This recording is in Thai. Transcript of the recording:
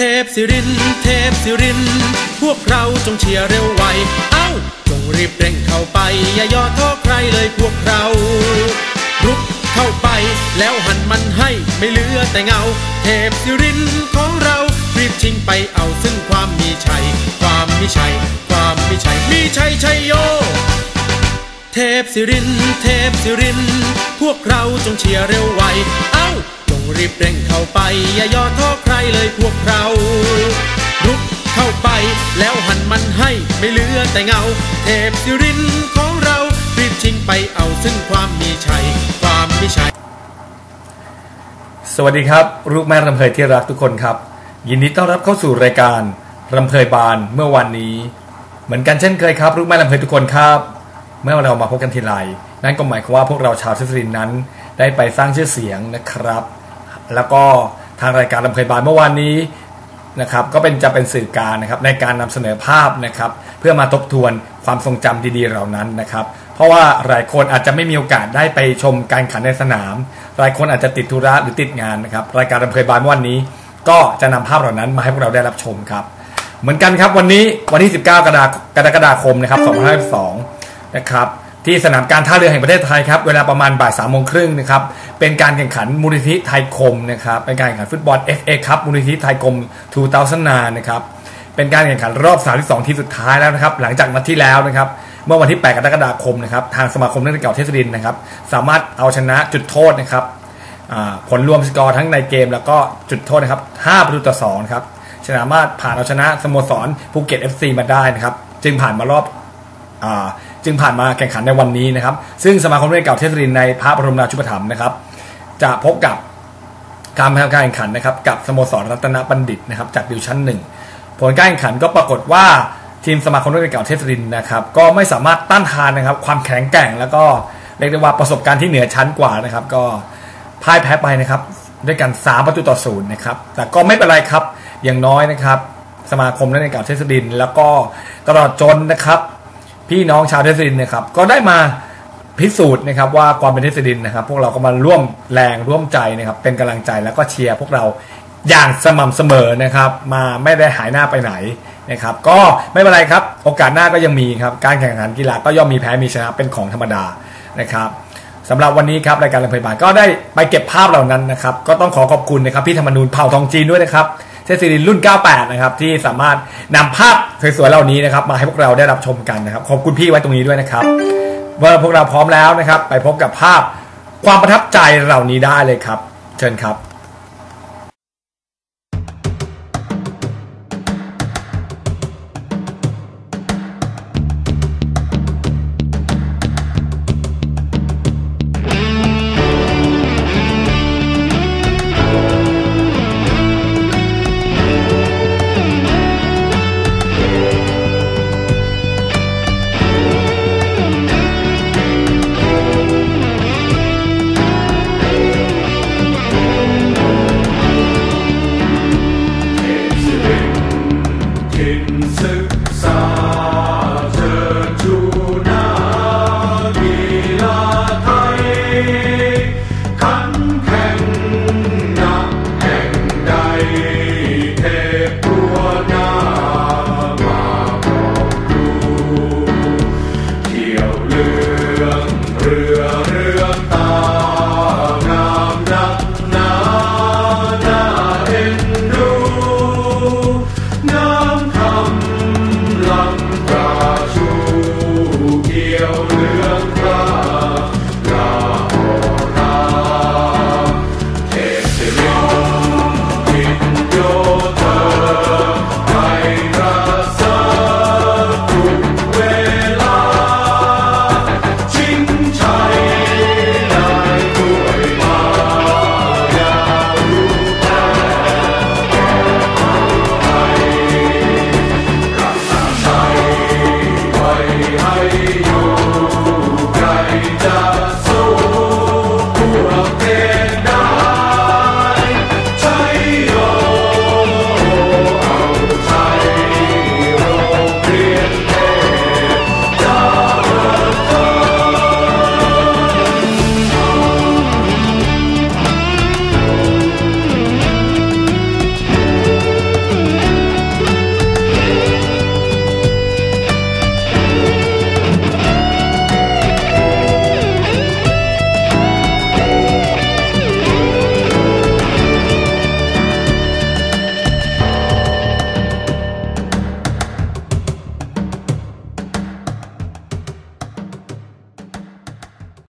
ทพสิริน เทพสิริน พวกเราจงเชียร์เร็วไว เอ้า จงรีบเร่งเข้าไป อย่าย่อท้อใครเลยพวกเรา รุกเข้าไปแล้วหันมันให้ไม่เหลือแต่เงา เทพสิรินของเรา รีบชิงไปเอาซึ่งความมีชัย ความมีชัย ความมีชัย มีชัยชัยโย เทพสิริน เทพสิริน พวกเราจงเชียร์เร็วไวเอ้า รีบเร่งเข้าไป อย่าย่อท้อใครเลยพวกเรา รุกเข้าไปแล้วหันมันให้ไม่เหลือแต่เงา เทพสิรินของเรารีบชิงไปเอาซึ่งความมีชัย ความมีชัย สวัสดีครับ ลูกแม่รำเพยที่รักทุกคนครับ ยินดีต้อนรับเข้าสู่รายการรำเพยบานเมื่อวันนี้ เหมือนกันเช่นเคยครับ ลูกแม่รำเพยทุกคนครับ เมื่อเรามาพบกันทีไรนั่นก็หมายความว่าพวกเราชาวเทศรินนั้น ได้ไปสร้างชื่อเสียงนะครับ แล้วก็ทางรายการรำเพยบานเมื่อวานนี้นะครับก็เป็นจะเป็นสื่อกลารนะครับในการนำเสนอภาพนะครับเพื่อมาทบทวนความทรงจำดีๆเหล่านั้นนะครับ เพราะว่าหลายคนอาจจะไม่มีโอกาสได้ไปชมการขันในสนาม หลายคนอาจจะติดธุระหรือติดงานนะครับรายการรำเพยบานวันนี้ ก็จะนำภาพเหล่านั้นมาให้พวกเราได้รับชมครับ เหมือนกันครับวันนี้วันที่ 19 กรกฎาคมนะครับ2552นะครับ ที่สนามการท่าเรือแห่งประเทศไทยครับเวลาประมาณบ่ายสามโมงครึ่งนะครับเป็นการแข่งขันมูลนิธิไทยคมนะครับเป็นการแข่งขันฟุตบอล FA ครับมูลนิธิไทยคม2009นะครับเป็นการแข่งขันรอบ 32 ทีสุดท้ายแล้วนะครับหลังจากนัดที่แล้วนะครับเมื่อวันที่ 8 กรกฎาคมนะครับทางสมาคมนักเตะเก่าเทศดินนะครับสามารถเอาชนะจุดโทษนะครับผลรวมสกอร์ทั้งในเกมแล้วก็จุดโทษนะครับ5ประตูต่อ2ครับสามารถผ่านเอาชนะสโมสรภูเก็ต FC มาได้นะครับจึงผ่านมารอบ จึงผ่านมาแข่งขันในวันนี้นะครับ ซึ่งสมาคมนักเตะเก่าเทศรินในพระบรมราชูปถัมภ์นะครับ จะพบกับการทำการแข่งขันนะครับ กับสโมสรรัตนบัณฑิตนะครับ จากดิวชั่นหนึ่งผลการแข่งขันก็ปรากฏว่าทีมสมาคมนักเตะเก่าเทศรินนะครับ ก็ไม่สามารถต้านทานนะครับ ความแข็งแกร่งแล้วก็เรียกได้ว่าประสบการณ์ที่เหนือชั้นกว่านะครับ ก็พ่ายแพ้ไปนะครับด้วยกัน 3 ประตูต่อศูนย์นะครับ แต่ก็ไม่เป็นไรครับ อย่างน้อยนะครับ สมาคมนักเตะเก่าเทศริน แล้วก็ตลอดจนนะครับ พี่น้องชาวเทศดินนะครับก็ได้มาพิสูจน์นะครับว่าความเป็นเทศดินนะครับ พวกเราก็มาร่วมแรงร่วมใจนะครับ เป็นกำลังใจแล้วก็เชียร์พวกเราอย่างสม่ำเสมอนะครับ มาไม่ได้หายหน้าไปไหนนะครับ ก็ไม่เป็นไรครับ โอกาสหน้าก็ยังมีครับ การแข่งขันกีฬาก็ย่อมมีแพ้มีชนะเป็นของธรรมดานะครับสำหรับวันนี้ครับรายการเรพยาบาลก็ได้ไปเก็บภาพเหล่านั้นนะครับ ก็ต้องขอขอบคุณนะครับพี่ธรรมนูญเผ่าทองจีนด้วยนะครับ เทศรินรุ่น 98 นะครับ ที่สามารถนำภาพสวยๆเหล่านี้นะครับ มาให้พวกเราได้รับชมกันนะครับ ขอบคุณพี่ไว้ตรงนี้ด้วยนะครับเมื่อพวกเราพร้อมแล้วนะครับ ไปพบกับภาพความประทับใจเหล่านี้ได้เลยครับ เชิญครับ